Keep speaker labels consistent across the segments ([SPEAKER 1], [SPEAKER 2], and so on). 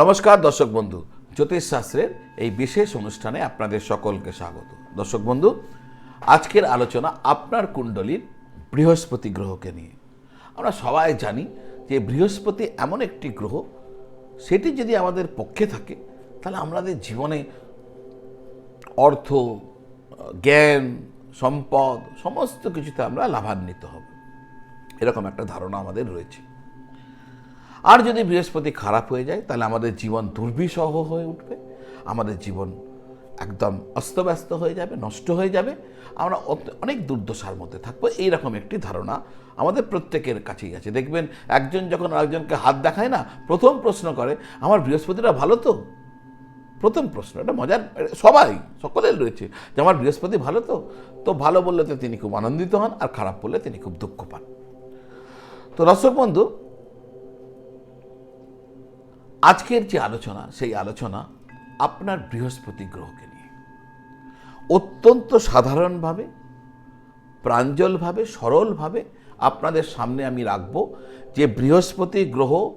[SPEAKER 1] নমস্কার, দর্শক বন্ধু। জ্যোতিষ শাস্ত্রের এই বিশেষ অনুষ্ঠানে আপনাদের সকলকে স্বাগত। দর্শক বন্ধু, আজকের আলোচনা আপনার কুণ্ডলীর বৃহস্পতি গ্রহকে নিয়ে। আমরা সবাই জানি যে বৃহস্পতি এমন একটি গ্রহ, সেটি যদি আমাদের পক্ষে থাকে, তাহলে আমাদের জীবনে অর্থ, জ্ঞান, সম্পদ, সমস্ত কিছুতে আমরা লাভান্বিত হব। এরকম একটা ধারণা আমাদের রয়েছে। আর যদি বৃহস্পতি খারাপ হয়ে যায়, তাহলে আমাদের জীবন দুর্বিষহ হয়ে উঠবে। আমাদের জীবন একদম অস্তব্যস্ত হয়ে যাবে, নষ্ট হয়ে যাবে। আমরা অনেক দুর্দশার মধ্যে থাকব। এইরকম একটি ধারণা আমাদের প্রত্যেকের কাছেই আছে। দেখবেন, একজন যখন আরেকজনকে হাত দেখায় না, প্রথম প্রশ্ন করে, আমার বৃহস্পতিটা ভালো তো? প্রথম প্রশ্ন, এটা মজার সবাই, সকলের রয়েছে, যে আমার বৃহস্পতি ভালো তো? তো ভালো বললে তো তিনি খুব আনন্দিত হন, আর খারাপ বললে তিনি খুব দুঃখ পান। তো দর্শক বন্ধু আজকের যে আলোচনা, সেই আলোচনা আপনার বৃহস্পতি গ্রহকে নিয়ে। অত্যন্ত সাধারণভাবে, প্রাঞ্জলভাবে, সরলভাবে আপনাদের সামনে আমি রাখব যে বৃহস্পতি গ্রহ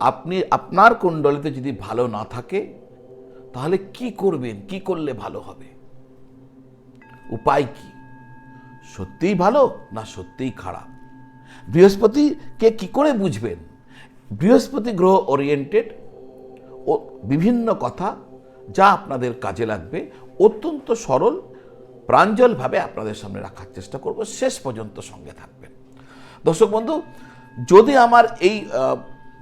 [SPEAKER 1] আপনি, আপনার কুণ্ডলিতে যদি ভালো না থাকে, তাহলে কি করবেন, কি করলে ভালো হবে? উপায় কি? সত্যিই ভালো না সত্যিই খারাপ? বৃহস্পতিকে কি করে বুঝবেন? বৃহস্পতি গ্রহ ওরিয়েন্টেড ও বিভিন্ন কথা যা আপনাদের কাজে লাগবে, অত্যন্ত সরল, প্রাঞ্জলভাবে আপনাদের সামনে রাখার চেষ্টা করব, শেষ পর্যন্ত সঙ্গে থাকবেন। দর্শক বন্ধু, যদি আমার এই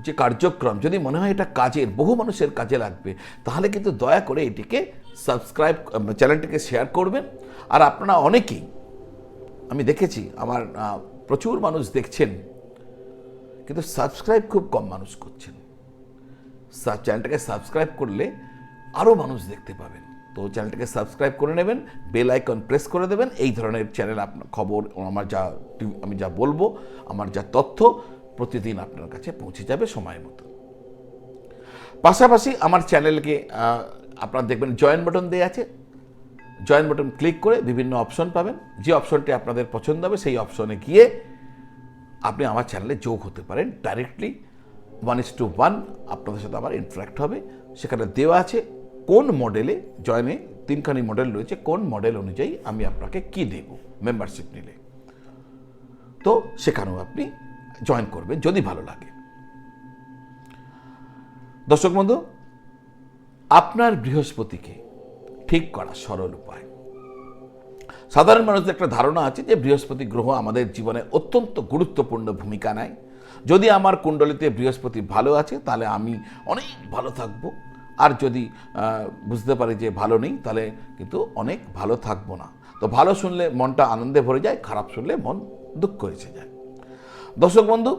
[SPEAKER 1] যে কার্যক্রম, যদি মনে হয় এটা কাজের, বহু মানুষের কাজে লাগবে, তাহলে কিন্তু দয়া করে এটিকে সাবস্ক্রাইব চ্যানেলটিকে শেয়ার করবেন। আর আপনারা অনেকেই, আমি দেখেছি, আমার প্রচুর মানুষ দেখছেন কিন্তু সাবস্ক্রাইব খুব কম মানুষ করছেন। চ্যানেলটাকে সাবস্ক্রাইব করলে আরও মানুষ দেখতে পাবেন। তো চ্যানেলটাকে সাবস্ক্রাইব করে নেবেন বেল আইকন প্রেস করে দেবেন, এই ধরনের চ্যানেল আপনার খবর আমার যা আমি যা বলব, আমার যা তথ্য প্রতিদিন আপনার কাছে পৌঁছে যাবে সময় মতো। পাশাপাশি আমার চ্যানেলকে আপনারা দেখবেন জয়েন বাটন দেওয়া আছে। জয়েন বাটন ক্লিক করে বিভিন্ন অপশন পাবেন। যে অপশনটি আপনাদের পছন্দ হবে, সেই অপশনে গিয়ে আপনি আমার চ্যানেলে যোগ হতে পারেন directly one is two one আপনাদের সাথে আমার ইন্টারাক্ট হবে। সেখানে দেওয়া আছে কোন মডেলে জয়েনে তিনখানি মডেল রয়েছে, কোন মডেল অনুযায়ী আমি আপনাকে কি দেব মেম্বারশিপ নিলে। তো সেখানেও আপনি জয়েন করবেন যদি ভালো লাগে। দর্শক বন্ধু, আপনার বৃহস্পতিকে ঠিক করা সরল উপায়। সাধারণ মানুষদের একটা ধারণা আছে যে বৃহস্পতি গ্রহ আমাদের জীবনে অত্যন্ত গুরুত্বপূর্ণ ভূমিকা নেয়। যদি আমার কুণ্ডলিতে বৃহস্পতি ভালো আছে, তাহলে আমি অনেক ভালো থাকব। আর যদি বুঝতে পারি যে ভালো নেই, তাহলে কিন্তু অনেক ভালো থাকব না। তো ভালো শুনলে মনটা আনন্দে ভরে যায়, খারাপ শুনলে মন দুঃখ এসে যায়। দর্শক বন্ধু,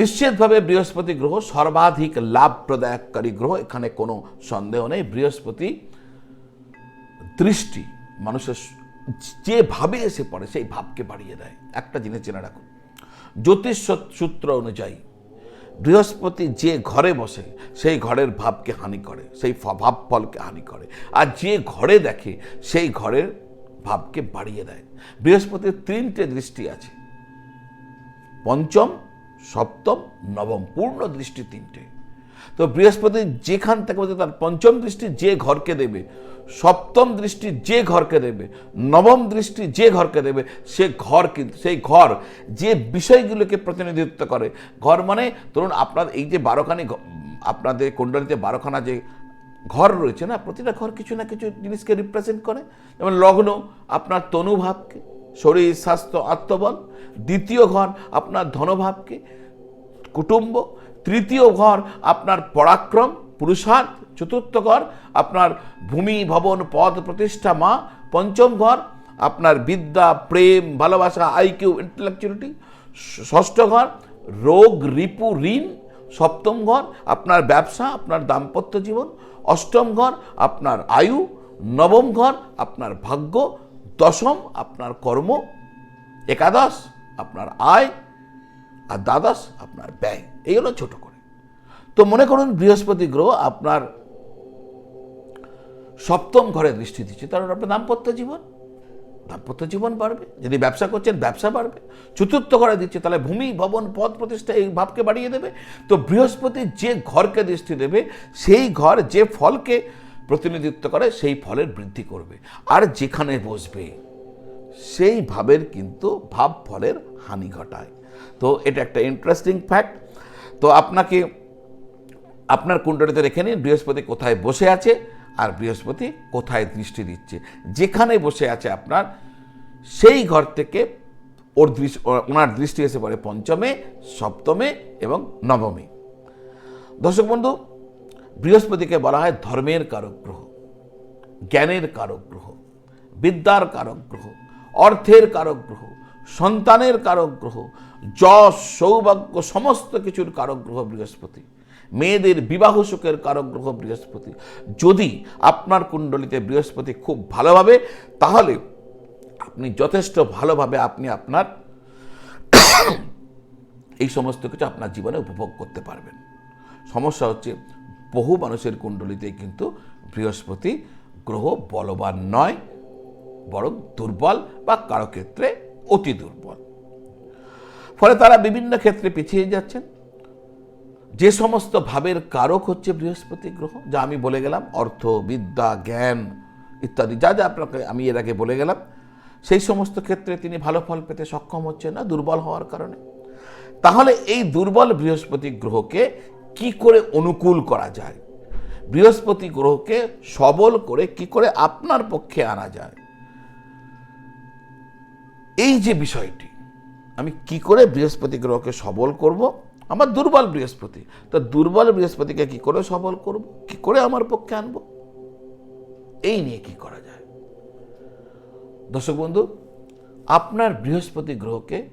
[SPEAKER 1] নিশ্চিতভাবে বৃহস্পতি গ্রহ সর্বাধিক লাভ প্রদায়ককারী গ্রহ, এখানে কোনো সন্দেহ নেই। বৃহস্পতি দৃষ্টি, মানুষের যে ভাবে এসে পড়ে, সেই ভাবকে বাড়িয়ে দেয়। একটা জিনিস জেনে রাখুন। জ্যোতিষ সূত্র অনুযায়ী বৃহস্পতি যে ঘরে বসে, সেই ঘরের ভাবকে হানি করে, সেই ভাব ফলকে হানি করে। আর যে ঘরে দেখে, সেই ঘরের ভাবকে বাড়িয়ে দেয়। বৃহস্পতির তিনটে দৃষ্টি আছে। পঞ্চম, সপ্তম, নবম, পূর্ণ দৃষ্টি তিনটে। তো বৃহস্পতি যেখান থেকে বলতে তার পঞ্চম দৃষ্টি যে ঘরকে দেবে, সপ্তম দৃষ্টি যে ঘরকে দেবে, নবম দৃষ্টি যে ঘরকে দেবে, সে ঘর কিন্তু, সেই ঘর যে বিষয়গুলোকে প্রতিনিধিত্ব করে। ঘর মানে ধরুন আপনার এই যে বারোখানি আপনাদের কুণ্ডলিতে বারোখানা যে ঘর রয়েছে না, প্রতিটা ঘর কিছু না কিছু জিনিসকে রিপ্রেজেন্ট করে। যেমন লগ্ন, আপনার তনুভাবকে, শরীর, স্বাস্থ্য, আত্মবল। দ্বিতীয় ঘর, আপনার ধনভাবকে। কুটুম্ব তৃতীয় ঘর, আপনার পরাক্রম, পুরুষার্থ, চতুর্থ ঘর, আপনার ভূমি, ভবন, পদ, প্রতিষ্ঠা, মা, পঞ্চম ঘর, আপনার বিদ্যা, প্রেম, ভালোবাসা আইকিউ ইন্টেলেকচুয়ালিটি ষষ্ঠ ঘর, রোগ, রিপু, ঋণ, সপ্তম ঘর, আপনার ব্যবসা, আপনার দাম্পত্য জীবন, অষ্টম ঘর, আপনার আয়ু, নবম ঘর, আপনার ভাগ্য, দশম, আপনার কর্ম, একাদশ, আপনার আয় আর দ্বাদশ আপনার ব্যয়। এই হলো ছোট করে। তো মনে করুন, বৃহস্পতি গ্রহ আপনার সপ্তম ঘরে দৃষ্টি দিচ্ছে। কারণ আপনার দাম্পত্য জীবন। দাম্পত্য জীবন বাড়বে। যদি ব্যবসা করছেন, ব্যবসা বাড়বে। চতুর্থ ঘরে দিচ্ছে, তাহলে ভূমি, ভবন, পদ প্রতিষ্ঠা, এই ভাবকে বাড়িয়ে দেবে। তো বৃহস্পতি যে ঘরকে দৃষ্টি দেবে, সেই ঘর যে ফলকে প্রতিনিধিত্ব করে, সেই ফলের বৃদ্ধি করবে। আর যেখানে বসবে, সেই ভাবের কিন্তু ভাব ফলের হানি ঘটায়। তো এটা একটা ইন্টারেস্টিং ফ্যাক্ট তো আপনাকে আপনার কুণ্ডলিতে রেখে নিন, বৃহস্পতি কোথায় বসে আছে আর বৃহস্পতি কোথায় দৃষ্টি দিচ্ছে। যেখানে বসে আছে আপনার, সেই ঘর থেকে ওর দৃষ্টি ওনার দৃষ্টি এসে পড়ে পঞ্চমে, সপ্তমে এবং নবমে। দর্শক বন্ধু, বৃহস্পতিকে বলা হয় ধর্মের কারক গ্রহ, জ্ঞানের কারক গ্রহ, বিদ্যার কারক গ্রহ, অর্থের কারক গ্রহ, সন্তানের কারক গ্রহ যশ, সৌভাগ্য, সমস্ত কিছুর কারক গ্রহ বৃহস্পতি। মেয়েদের বিবাহ সুখের কারক গ্রহ বৃহস্পতি। যদি আপনার কুণ্ডলিতে বৃহস্পতি খুব ভালোভাবে, তাহলে আপনি যথেষ্ট ভালোভাবে আপনি আপনার এই সমস্ত কিছু আপনার জীবনে উপভোগ করতে পারবেন। সমস্যা হচ্ছে, বহু মানুষের কুণ্ডলিতে কিন্তু বৃহস্পতি গ্রহ বলবান নয়, বরং দুর্বল বা কারও ক্ষেত্রে অতি দুর্বল। ফলে তারা বিভিন্ন ক্ষেত্রে পিছিয়ে যাচ্ছেন। যে সমস্ত ভাবের কারক হচ্ছে বৃহস্পতি গ্রহ, যা আমি বলে গেলাম, অর্থ, বিদ্যা, জ্ঞান ইত্যাদি, যা যা আপনাকে আমি এর আগে বলে গেলাম, সেই সমস্ত ক্ষেত্রে তিনি ভালো ফল পেতে সক্ষম হচ্ছেন না, দুর্বল হওয়ার কারণে। তাহলে এই দুর্বল বৃহস্পতি গ্রহকে কি করে অনুকূল করা যায়? বৃহস্পতি গ্রহকে সবল করে কি করে আপনার পক্ষে আনা যায়? এই যে বিষয়টি আমি কি করে বৃহস্পতি গ্রহকে সবল করব? আমার দুর্বল বৃহস্পতি। তো দুর্বল বৃহস্পতিকে কি করে সবল করব? কি করে আমার পক্ষে আনব? এই নিয়ে কি করা যায়? দর্শক বন্ধু, আপনার বৃহস্পতি গ্রহকে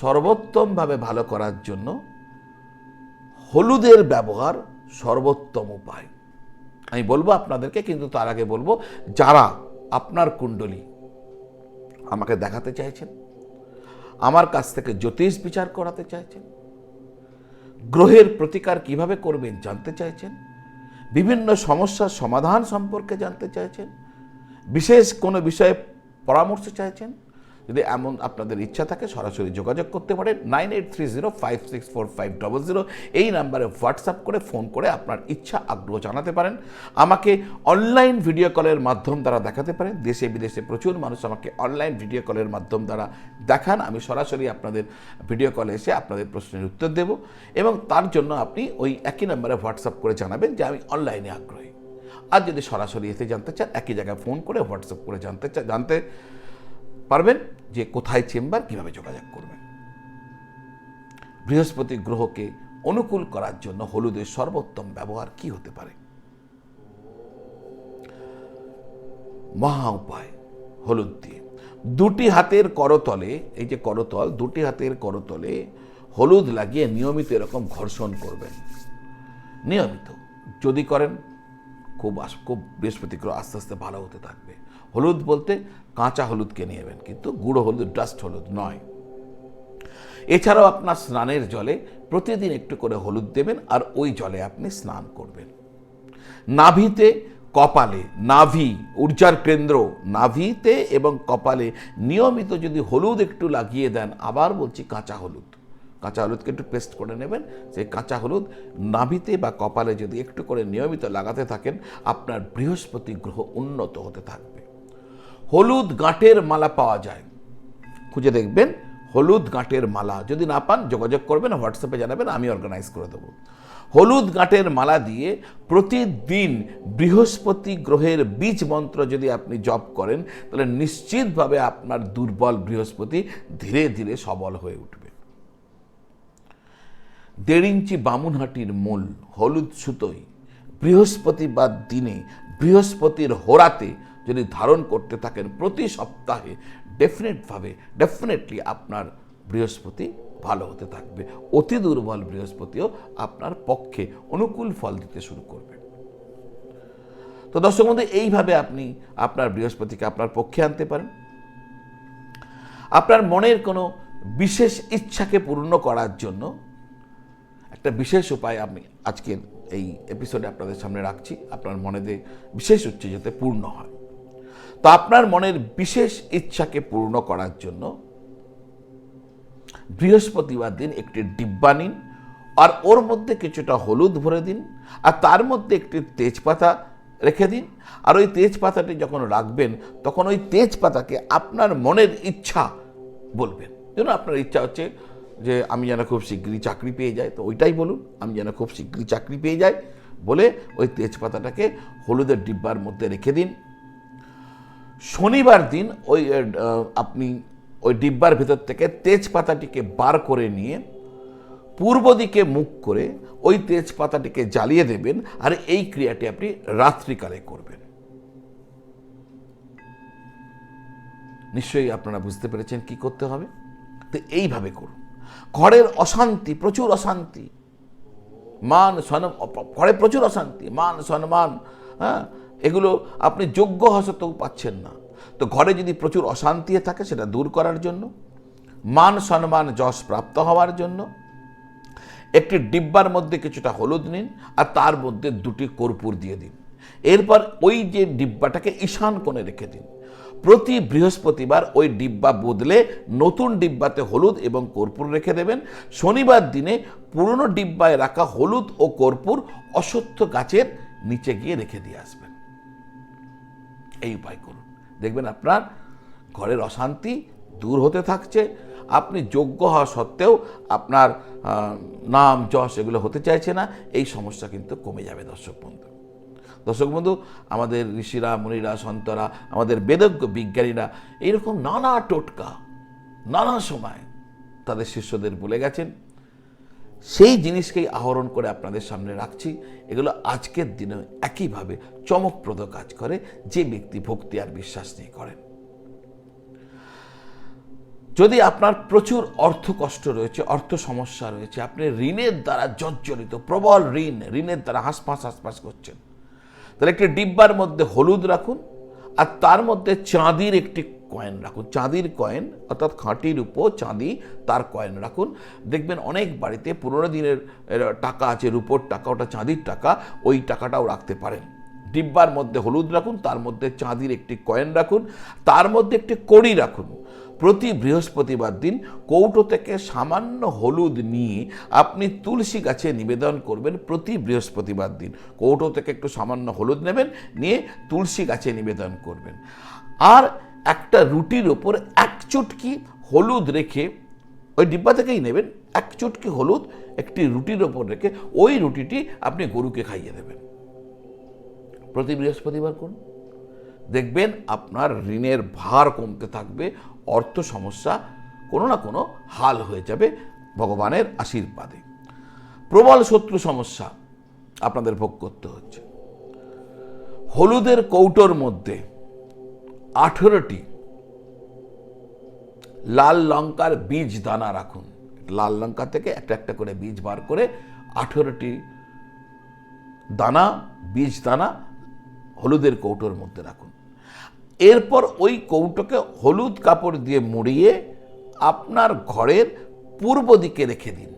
[SPEAKER 1] সর্বোত্তমভাবে ভালো করার জন্য হলুদের ব্যবহার সর্বোত্তম উপায়। আমি বলব আপনাদেরকে, কিন্তু তার আগে বলব, যারা আপনার কুণ্ডলী আমাকে দেখাতে চাইছেন আমার কাছ থেকে জ্যোতিষ বিচার করাতে চাইছেন? গ্রহের প্রতিকার কীভাবে করবেন জানতে চাইছেন? বিভিন্ন সমস্যার সমাধান সম্পর্কে জানতে চাইছেন? বিশেষ কোনো বিষয়ে পরামর্শ চাইছেন? যদি এমন আপনাদের ইচ্ছা থাকে, সরাসরি যোগাযোগ করতে পারেন। Nine eight three zero, five six four five double zero. এই নাম্বারে হোয়াটসঅ্যাপ করে, ফোন করে আপনার ইচ্ছা, আগ্রহ জানাতে পারেন। আমাকে অনলাইন ভিডিও কলের মাধ্যম দ্বারা দেখাতে পারেন। দেশে, বিদেশে প্রচুর মানুষ আমাকে অনলাইন ভিডিও কলের মাধ্যম দ্বারা দেখান। আমি সরাসরি আপনাদের ভিডিও কলে এসে আপনাদের প্রশ্নের উত্তর দেব এবং তার জন্য আপনি ওই একই নাম্বারে হোয়াটসঅ্যাপ করে জানাবেন যে আমি অনলাইনে আগ্রহী। আর যদি সরাসরি এসে জানতে চান, একই জায়গায় ফোন করে হোয়াটসঅ্যাপ করে জানতে চান জানতে পারবেন যে কোথায় চেম্বার কীভাবে যোগাযোগ করবেন। বৃহস্পতি গ্রহকে অনুকূল করার জন্য হলুদের সর্বোত্তম ব্যবহার কি হতে পারে? মহা উপায়, হলুদ দিয়ে। দুটি হাতের করতলে, এই যে করতল, দুটি হাতের করতলে হলুদ লাগিয়ে নিয়মিত এরকম ঘর্ষণ করবেন। নিয়মিত। যদি করেন, খুব খুব বৃহস্পতি গ্রহ আস্তে আস্তে ভালো হতে থাকবে। হলুদ বলতে কাঁচা হলুদকে নেবেন, কিন্তু গুঁড়ো হলুদ, ডাস্ট হলুদ নয়। এছাড়াও আপনার স্নানের জলে প্রতিদিন একটু করে হলুদ দেবেন, আর ওই জলে আপনি স্নান করবেন। নাভিতে কপালে, নাভি, ঊর্জার কেন্দ্র, নাভিতে এবং কপালে নিয়মিত যদি হলুদ একটু লাগিয়ে দেন, আবার বলছি কাঁচা হলুদ। কাঁচা হলুদকে একটু পেস্ট করে নেবেন, সেই কাঁচা হলুদ নাভিতে বা কপালে যদি একটু করে নিয়মিত লাগাতে থাকেন, আপনার বৃহস্পতি গ্রহ উন্নত হতে থাকবে। হলুদ গাঁটের মালা পাওয়া যায়। খুঁজে দেখবেন, হলুদ গাঁটের মালা। যদি না পান, যোগাযোগ করবেন হোয়াটসঅ্যাপে জানাবেন, আমি অর্গানাইজ করে দেবো। হলুদ গাঁটের মালা দিয়ে প্রতিদিন বৃহস্পতি গ্রহের বীজ মন্ত্র যদি আপনি জপ করেন, তাহলে নিশ্চিতভাবে আপনার দুর্বল বৃহস্পতি ধীরে ধীরে সবল হয়ে উঠবে। দেড় ইঞ্চি বামুনহাটির মূল হলুদ সুতোই বৃহস্পতিবার দিনে বৃহস্পতির হোরাতে যদি ধারণ করতে থাকেন প্রতি সপ্তাহে ডেফিনেটভাবে ডেফিনেটলি আপনার বৃহস্পতি ভালো হতে থাকবে। অতি দুর্বল বৃহস্পতিও আপনার পক্ষে অনুকূল ফল দিতে শুরু করবে। তো দর্শক বন্ধু, এইভাবে আপনি আপনার বৃহস্পতিকে আপনার পক্ষে আনতে পারেন। আপনার মনের কোনো বিশেষ ইচ্ছাকে পূর্ণ করার জন্য একটা বিশেষ উপায় আমি আজকের এই এপিসোডে আপনাদের সামনে রাখছি। আপনার মনেতে বিশেষ উচ্চ যাতে পূর্ণ হয়। তো আপনার মনের বিশেষ ইচ্ছাকে পূর্ণ করার জন্য বৃহস্পতিবার দিন একটি ডিব্বা নিন, আর ওর মধ্যে কিছুটা হলুদ ভরে দিন, আর তার মধ্যে একটি তেজপাতা রেখে দিন। আর ওই তেজপাতাটি যখন রাখবেন, তখন ওই তেজপাতাকে আপনার মনের ইচ্ছা বলবেন। যেন আপনার ইচ্ছা হচ্ছে যে আমি যেন খুব শীঘ্রই চাকরি পেয়ে যাই, তো ওইটাই বলুন, আমি যেন খুব শীঘ্রই চাকরি পেয়ে যাই বলে ওই তেজপাতাটাকে হলুদের ডিব্বার মধ্যে রেখে দিন। শনিবার দিন ওই আপনি ওই ডিব্বার ভেতর থেকে তেজপাতাটিকে বার করে নিয়ে পূর্ব দিকে মুখ করে ওই তেজপাতাটিকে জ্বালিয়ে দেবেন আর এই ক্রিয়াটি আপনি রাত্রিকালে করবেন। নিশ্চয়ই আপনারা বুঝতে পেরেছেন কি করতে হবে? তো এইভাবে করুন। ঘরের অশান্তি, প্রচুর অশান্তি। মান সন ঘরে প্রচুর অশান্তি। মান সম্মান হ্যাঁ? এগুলো আপনি যোগ্য হসতেও পাচ্ছেন না। তো ঘরে যদি প্রচুর অশান্তি থাকে, সেটা দূর করার জন্য, মান সম্মান যশ প্রাপ্ত হওয়ার জন্য, একটি ডিব্বার মধ্যে কিছুটা হলুদ নিন আর তার মধ্যে দুটি কর্পূর দিয়ে দিন। এরপর ওই যে ডিব্বাটাকে ঈশান কোণে রেখে দিন। প্রতি বৃহস্পতিবার ওই ডিব্বা বদলে নতুন ডিব্বাতে হলুদ এবং কর্পূর রেখে দেবেন। শনিবার দিনে পুরনো ডিব্বায় রাখা হলুদ ও কর্পূর অশ্বত্থ গাছের নিচে গিয়ে রেখে দিয়ে আসবেন। এই উপায় করুন। দেখবেন আপনার ঘরের অশান্তি দূর হতে থাকছে। আপনি যোগ্য হওয়া সত্ত্বেও আপনার নাম, যশ এগুলো হতে চাইছে না। এই সমস্যা কিন্তু কমে যাবে দর্শক বন্ধু। দর্শক বন্ধু, আমাদের ঋষিরা, মুনিরা, সন্তরা, আমাদের বেদজ্ঞ বিজ্ঞানীরা এইরকম নানা টোটকা, নানা সময় তাদের শিষ্যদের বলে গেছেন সেই জিনিসকেই আহরণ করে আপনাদের সামনে রাখছি। এগুলো আজকের দিনে একইভাবে চমকপ্রদ কাজ করে, যে ব্যক্তি ভক্তি আর বিশ্বাস নিয়ে করেন। যদি আপনার প্রচুর অর্থ কষ্ট রয়েছে, অর্থ সমস্যা রয়েছে, আপনি ঋণের দ্বারা জর্জরিত, প্রবল ঋণ, ঋণের দ্বারা হাসপাস হাসপাস করছেন, তাহলে একটি ডিব্বার মধ্যে হলুদ রাখুন আর তার মধ্যে চাঁদির একটি কয়েন রাখুন। চাঁদির কয়েন অর্থাৎ খাঁটির উপর চাঁদি, তার কয়েন রাখুন। দেখবেন অনেক বাড়িতে পুরোনো দিনের টাকা আছে, রূপোর টাকা, ওটা চাঁদির টাকা, ওই টাকাটাও রাখতে পারেন। ডিব্বার মধ্যে হলুদ রাখুন, তার মধ্যে চাঁদির একটি কয়েন রাখুন, তার মধ্যে একটি কড়ি রাখুন। প্রতি বৃহস্পতিবার দিন কৌটো থেকে সামান্য হলুদ নিয়ে আপনি তুলসী গাছে নিবেদন করবেন প্রতি বৃহস্পতিবার দিন। কৌটো থেকে একটু সামান্য হলুদ নেবেন, নিয়ে তুলসী গাছে নিবেদন করবেন। আর একটা রুটির ওপর এক চুটকি হলুদ রেখে ওই ডিব্বা থেকেই নেবেন, এক চুটকি হলুদ একটি রুটির ওপর রেখে ওই রুটিটি আপনি গরুকে খাইয়ে দেবেন। প্রতি বৃহস্পতিবার করুন। দেখবেন আপনার ঋণের ভার কমতে থাকবে অর্থ সমস্যা কোনো না কোনো হাল হয়ে যাবে ভগবানের আশীর্বাদে। প্রবল শত্রু সমস্যা আপনাদের ভোগ করতে হচ্ছে। হলুদের কৌটোর মধ্যে আঠেরোটি লাল লঙ্কার বীজ দানা রাখুন। লাল লঙ্কা থেকে একটা একটা করে বীজ বার করে আঠেরোটি দানা, বীজ দানা হলুদের কৌটোর মধ্যে রাখুন। এরপর ওই কৌটোকে হলুদ কাপড় দিয়ে মুড়িয়ে আপনার ঘরের পূর্ব দিকে রেখে দিন।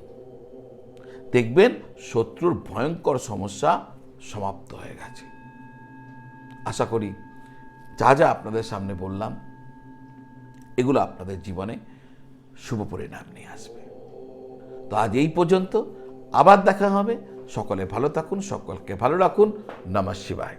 [SPEAKER 1] দেখবেন শত্রুর ভয়ঙ্কর সমস্যা সমাপ্ত হয়ে গেছে। আশা করি যা যা আপনাদের সামনে বললাম, এগুলো আপনাদের জীবনে শুভ পরিণাম নিয়ে আসবে। তো আজ এই পর্যন্ত, আবার দেখা হবে। সকলে ভালো থাকুন, সকলকে ভালো রাখুন। নমঃ শিবায়।